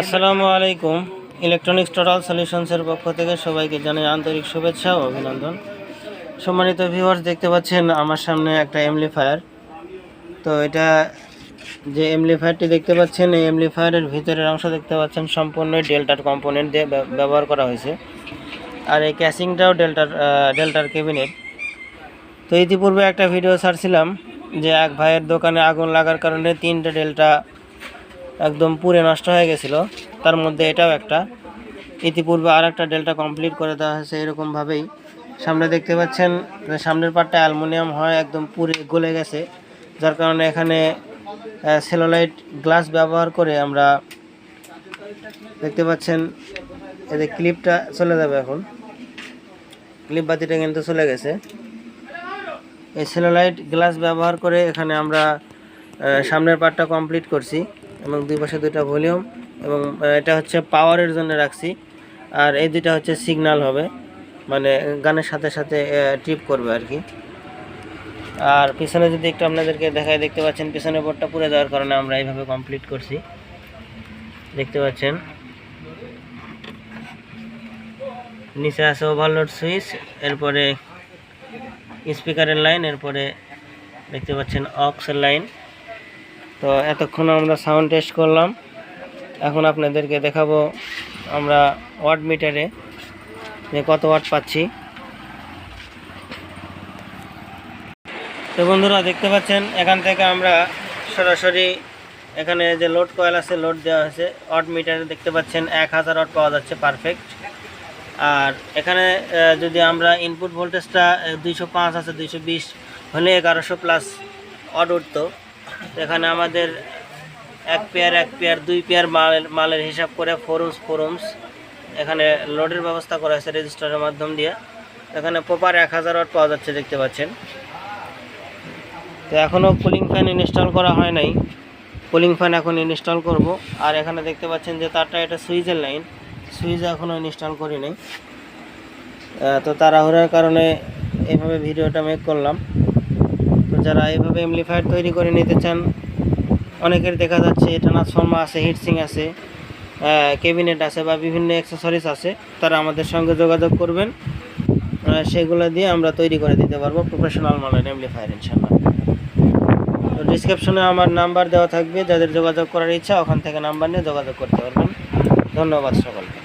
আসসালামু আলাইকুম। Electronics total সলিউশনসের পক্ষ থেকে সবাইকে জানাই আন্তরিক শুভেচ্ছা ও অভিনন্দন। সম্মানিত ভিউয়ার্স দেখতে পাচ্ছেন আমার সামনে একটা এমলিফায়ার তো এটা যে এমলিফায়ারটি দেখতে পাচ্ছেন, এই এমলিফায়ারের ভিতরের অংশ দেখতে পাচ্ছেন, সম্পূর্ণ ডেল্টার কম্পোনেন্ট দিয়ে ব্য- ব্যবহার করা হয়েছে। আর এই ক্যাসিংটাও ডেল্টার ডেল্টার ক্যাবিনেট তো ইতিপূর্বে একটা ভিডিও ছাড়ছিলাম যে এক ভাইয়ের দোকানে আগুন লাগার কারণে তিনটে ডেল্টা একদম পুরে নষ্ট হয়ে গেছিল। তার মধ্যে এটাও একটা। ইতিপূর্বে আর একটা ডেল্টা কমপ্লিট করে দেওয়া হয়েছে এরকমভাবেই। সামনে দেখতে পাচ্ছেন সামনের পাটটা অ্যালুমিনিয়াম হয়, একদম পুরে গলে গেছে। যার কারণে এখানে সেলোলাইট গ্লাস ব্যবহার করে আমরা দেখতে পাচ্ছেন, এদের ক্লিপটা চলে যাবে এখন। ক্লিপ বাতিটা কিন্তু চলে গেছে। এই সেলোলাইট গ্লাস ব্যবহার করে এখানে আমরা সামনের পার্টটা কমপ্লিট করছি। এবং দুই পাশে দুইটা ভলিউম এবং এটা হচ্ছে পাওয়ারের জন্য রাখছি। আর এই দুইটা হচ্ছে সিগন্যাল হবে মানে গানের সাথে সাথে ট্রিপ করবে আর কি। আর পিছনে যদি একটু আপনাদেরকে দেখায় দেখতে পাচ্ছেন পিছনের বোর্ডটা পুড়ে যাওয়ার কারণে আমরা এইভাবে কমপ্লিট করছি। দেখতে পাচ্ছেন? নিচে আছে ওভারলোড সুইচ এরপরে স্পিকারের লাইন এরপরে দেখতে পাচ্ছেন অক্সের লাইন তো এতক্ষণ আমরা সাউন্ড টেস্ট করলাম। এখন আপনাদেরকে দেখাবো আমরা ওয়াট মিটারে যে কত ওয়াট পাচ্ছি। তো বন্ধুরা, দেখতে পাচ্ছেন, এখান থেকে আমরা সরাসরি এখানে যে লোড কয়েল আছে লোড দেওয়া হয়েছে ওয়াট মিটারে দেখতে পাচ্ছেন এক হাজার ওয়াট পাওয়া যাচ্ছে পারফেক্ট আর এখানে যদি আমরা ইনপুট ভোল্টেজটা দুইশো পাঁচ আছে, দুইশো বিশ, হলে এগারোশো প্লাস অড উঠতো। এখানে আমাদের এক পেয়ার এক পেয়ার, দুই পেয়ার মালের মালের হিসাব করে ফোরুমস ফোরুমস এখানে লোডের ব্যবস্থা করা হয়েছে রেজিস্টারের মাধ্যম দিয়ে। এখানে প্রপার এক হাজার ওয়াট পাওয়া যাচ্ছে, দেখতে পাচ্ছেন। তো এখনও কুলিং ফ্যান ইনস্টল করা হয় নাই। কুলিং ফ্যান এখন ইনস্টল করব। আর এখানে দেখতে পাচ্ছেন যে তারটা এটা সুইচের লাইন। সুইচ এখনও ইনস্টল করি নাই। তো তাড়াহুড়ার কারণে এইভাবে ভিডিওটা মেক করলাম। যারা এইভাবে এমপ্লিফায়ার তৈরি করে নিতে চান, অনেকের দেখা যাচ্ছে ট্রান্সফর্মার আছে হিটসিং আছে ক্যাবিনেট আছে বা বিভিন্ন অ্যাক্সেসরিজ আছে, তারা আমাদের সঙ্গে যোগাযোগ করবেন। সেগুলো দিয়ে আমরা তৈরি করে দিতে পারব প্রফেশনাল মানের এমপ্লিফায়ার ইনশাল্লাহ তো ডিসক্রিপশনে আমার নাম্বার দেওয়া থাকবে, যাদের যোগাযোগ করার ইচ্ছা ওখান থেকে নাম্বার নিয়ে যোগাযোগ করতে পারবেন। ধন্যবাদ সকলকে।